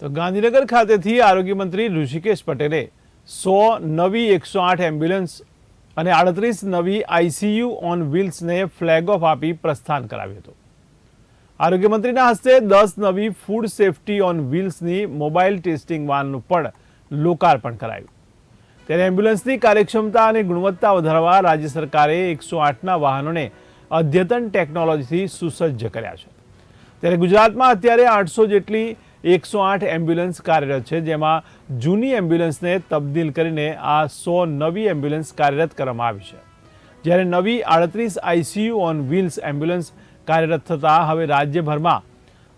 તો ગાંધીનગર ખાતેથી આરોગ્ય મંત્રી ઋષિકેશ પટેલે સો નવી એકસો આઠ એમ્બ્યુલન્સ અને આડત્રીસ નવી આઈસીયુ ઓન વ્હીલ્સને ફ્લેગ ઓફ આપી પ્રસ્થાન કરાવ્યું હતું. આરોગ્ય મંત્રીના હસ્તે દસ નવી ફૂડ સેફટી ઓન વ્હીલ્સની મોબાઈલ ટેસ્ટિંગ વાનનું પણ લોકાર્પણ કરાયું. ત્યારે એમ્બ્યુલન્સની કાર્યક્ષમતા અને ગુણવત્તા વધારવા રાજ્ય સરકારે એકસો આઠના વાહનોને અદ્યતન ટેકનોલોજીથી સુસજ્જ કર્યા છે. ત્યારે ગુજરાતમાં અત્યારે આઠસો જેટલી એકસો આઠ એમ્બ્યુલન્સ કાર્યરત છે, જેમાં જૂની એમ્બ્યુલન્સને તબદીલ કરીને આ સો નવી એમ્બ્યુલન્સ કાર્યરત કરવામાં આવી છે. જ્યારે નવી આડત્રીસ આઈસીયુ ઓન વ્હીલ્સ એમ્બ્યુલન્સ કાર્યરત થતાં હવે રાજ્યભરમાં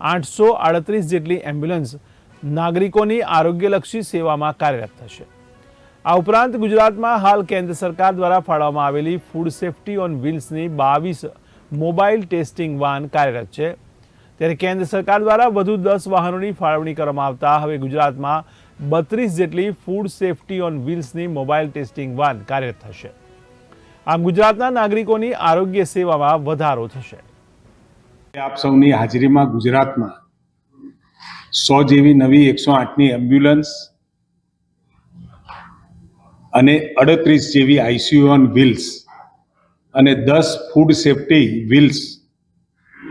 આઠસો આડત્રીસ જેટલી એમ્બ્યુલન્સ નાગરિકોની આરોગ્યલક્ષી સેવામાં કાર્યરત થશે. આ ઉપરાંત ગુજરાતમાં હાલ કેન્દ્ર સરકાર દ્વારા ફાળવવામાં આવેલી ફૂડ સેફટી ઓન વ્હીલ્સની બાવીસ મોબાઈલ ટેસ્ટિંગ વાન કાર્યરત છે. ત્યારે કેન્દ્ર સરકાર દ્વારા વધુ દસ વાહનોની ફાળવણી કરવામાં આવતા હવે ગુજરાતમાં બત્રીસ જેટલી ફૂડ સેફટી ઓન વ્હીલ્સની મોબાઈલ ટેસ્ટિંગ વાન કાર્યરત થશે. આમ ગુજરાતના નાગરિકોની આરોગ્ય સેવામાં વધારો થશે. આપ સૌની હાજરીમાં ગુજરાતમાં સો જેવી નવી એકસો આઠની એમ્બ્યુલન્સ અને અડત્રીસ જેવી આઈસીયુ ઓન વ્હીલ્સ અને દસ ફૂડ સેફ્ટી વ્હીલ્સ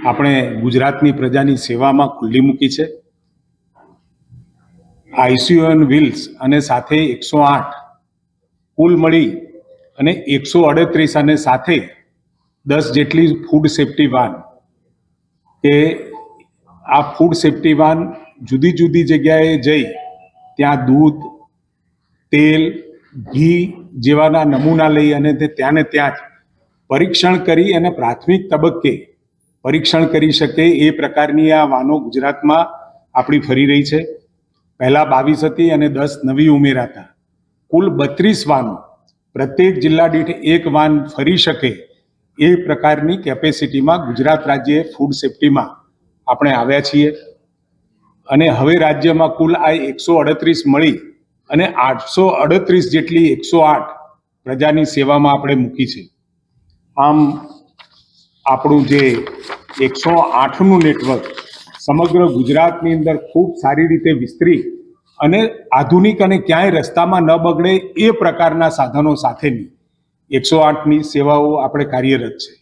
આપણે ગુજરાતની પ્રજાની સેવામાં ખુલ્લી મૂકી છે. આઈસીયુએન વ્હીલ્સ અને સાથે એકસો આઠ કુલ મળી અને એકસો અડત્રીસ અને સાથે દસ જેટલી ફૂડ સેફટી વાન. કે આ ફૂડ સેફટી વાન જુદી જુદી જગ્યાએ જઈ ત્યાં દૂધ, તેલ, ઘી જેવાના નમૂના લઈ અને તે ત્યાં ને ત્યાં જ પરીક્ષણ કરી અને પ્રાથમિક તબક્કે પરીક્ષણ કરી શકે એ પ્રકારની આ વાનો ગુજરાતમાં આપણી ફરી રહી છે. પહેલાં બાવીસ હતી અને દસ નવી ઉમેરાતા. કુલ બત્રીસ વાનો પ્રત્યેક જિલ્લા દીઠ એક વાન ફરી શકે એ પ્રકારની કેપેસિટીમાં ગુજરાત રાજ્યએ ફૂડ સેફટીમાં આપણે આવ્યા છીએ. અને હવે રાજ્યમાં કુલ આ એકસો અડત્રીસ મળી અને આઠસો અડત્રીસ જેટલી એકસો આઠ પ્રજાની સેવામાં આપણે મૂકી છે. આમ આપણું જે એકસો આઠનું નેટવર્ક સમગ્ર ગુજરાતની અંદર ખૂબ સારી રીતે વિસ્તરી અને આધુનિક અને ક્યાંય રસ્તામાં ન બગડે એ પ્રકારના સાધનો સાથેની એકસો આઠની સેવાઓ આપણે કાર્યરત છે.